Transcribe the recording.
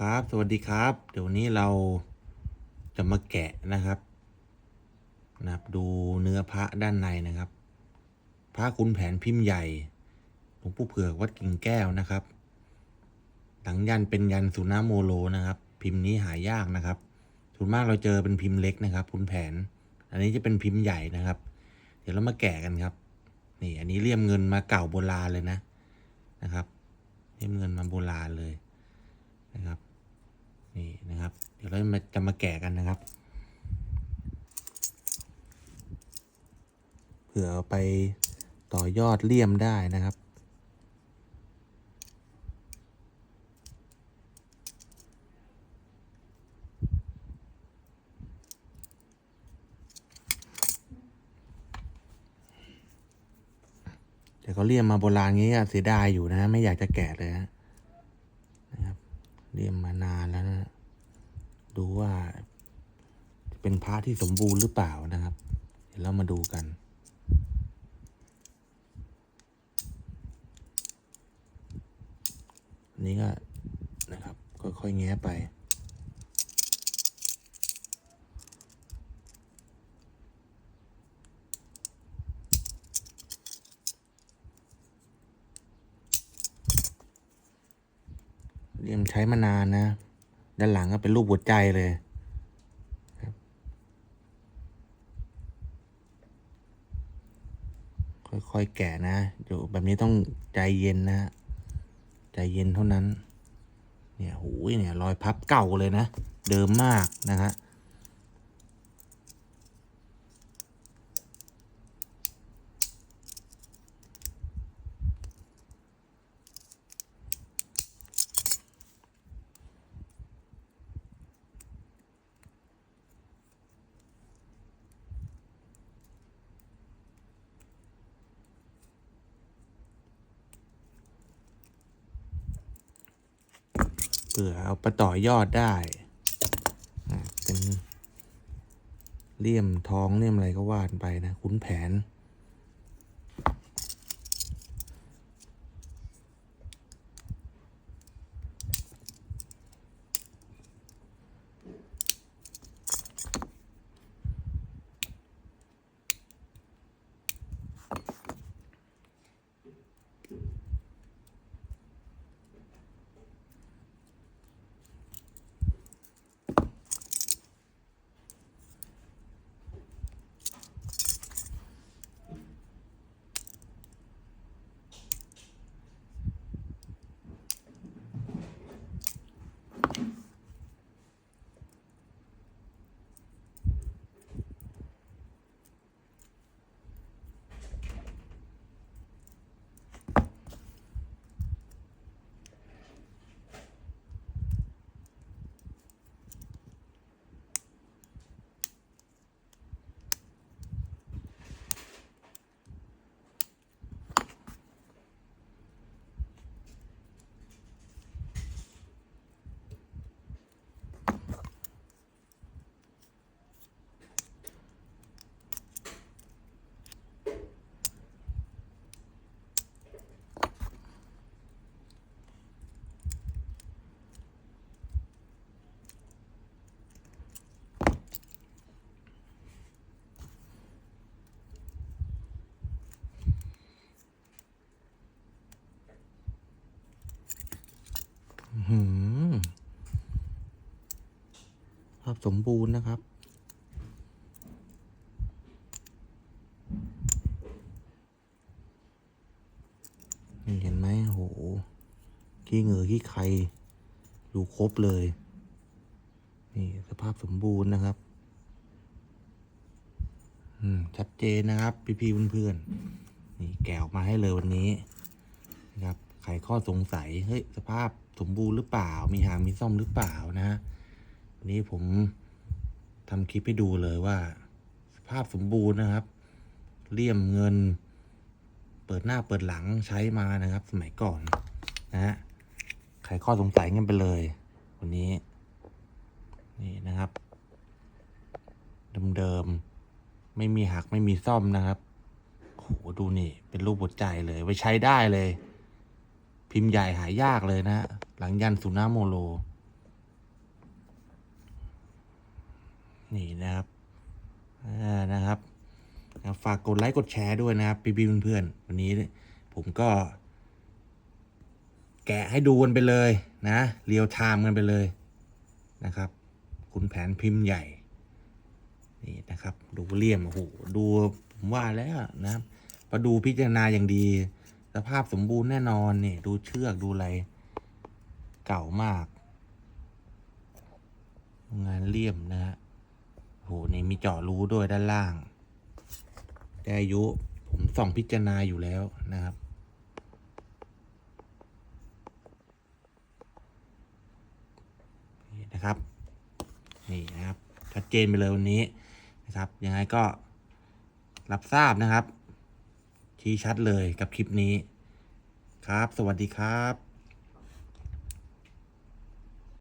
ครับ สวัสดีครับ เดี๋ยวนนี้เราจะมาแกะนะครับนะครับ ดูเนื้อพระด้านในนะครับ พระคุณแผนพิมพ์ใหญ่หลวงปู่เผือกวัดกิ่งแก้วนะครับหลังยันเป็นยันสุนาโมโลนะครับ พิมพ์นี้หายากนะครับส่วนมากเราเจอเป็นพิมพ์เล็กนะครับคุณแผน อันนี้จะเป็นพิมพ์ใหญ่นะครับ เดี๋ยวเรามาแกะกันครับ นี่ อันนี้เลี่ยมเงินมาเก่าโบราณเลยนะนะครับ เลี่ยมเงินมาโบราณเลย นะครับ นี่นะครับ เดี๋ยวเราจะมาจะมาแกะกันนะครับ เผื่อไปต่อยอดเลี่ยมได้นะครับแต่เขาเลี่ยมมาโบราณงี้เสียดายอยู่นะ ไม่อยากจะแกะเลยนะนะ เรียนมานานแล้วนะ ดูว่า เป็นพระที่สมบูรณ์หรือเปล่านะครับ เดี๋ยวเรามาดูกัน นี่ก็นะครับ ค่อยๆแง้ไป มใช้มานานนะ ด้านหลังก็เป็นรูปหัวใจเลยค่อยๆแกะนะ อยู่แบบนี้ต้องใจเย็นนะ ใจเย็นเท่านั้น เนี่ยหูยเนี่ยรอยพับเก่าเลยนะ เดิมมากนะฮะ เผื่อเอาไปต่อยอดได้เป็นเลี่ยมทองเลี่ยมอะไรก็วาดไปนะ คุ้นแผน ภาพสมบูรณ์นะครับ เห็นไหมโหขี้เงือขี้ไข่อยู่ครบเลย นี่สภาพสมบูรณ์นะครับ อืม ชัดเจนนะครับ พี่ๆเพื่อนๆนี่แกะออกมาให้เลยวันนี้ นะครับไขข้อสงสัย เฮ้ย สภาพ สมบูรณ์หรือเปล่า มีหางมีซ่อมหรือเปล่านะฮะวันนี้ผมทำคลิปให้ดูเลยว่า สภาพสมบูรณ์นะครับเลี่ยมเงิน เปิดหน้าเปิดหลังใช้มานะครับ สมัยก่อนนะฮะไขข้อสงสัยกันไปเลย วันนี้ นี่นะครับเดิมๆไม่มีหักไม่มีซ่อมนะครับโหดูนี่ เป็นรูปหัวใจเลย ไว้ใช้ได้เลย พิมพ์ใหญ่หายากเลยนะ หลังยันสุนาโมโล นี่นะครับนะครับ ฝากกดไลค์กดแชร์ด้วยนะครับ พี่พี่เพื่อนๆวันนี้ผมก็ แกะให้ดูกันไปเลยนะเรียวไทม์กันไปเลยนะครับคุณแผนพิมพ์ใหญ่ นี่นะครับ ดูเลี่ยมโอ้โหดูผมว่าแล้วนะครับมาดูพิจารณาอย่างดี สภาพสมบูรณ์แน่นอนเนี่ยดูเชือกดูอะไร เก่ามาก งานเลี่ยมนะฮะโอ้โหนี่มีเจาะรูด้วยด้านล่างแต่อายุผมส่องพิจารณาอยู่แล้วนะครับนี่นะครับ นี่นะครับชัดเจนไปเลยวันนี้นะครับยังไงก็รับทราบนะครับ ชี้ชัดเลยกับคลิปนี้ ครับ สวัสดีครับ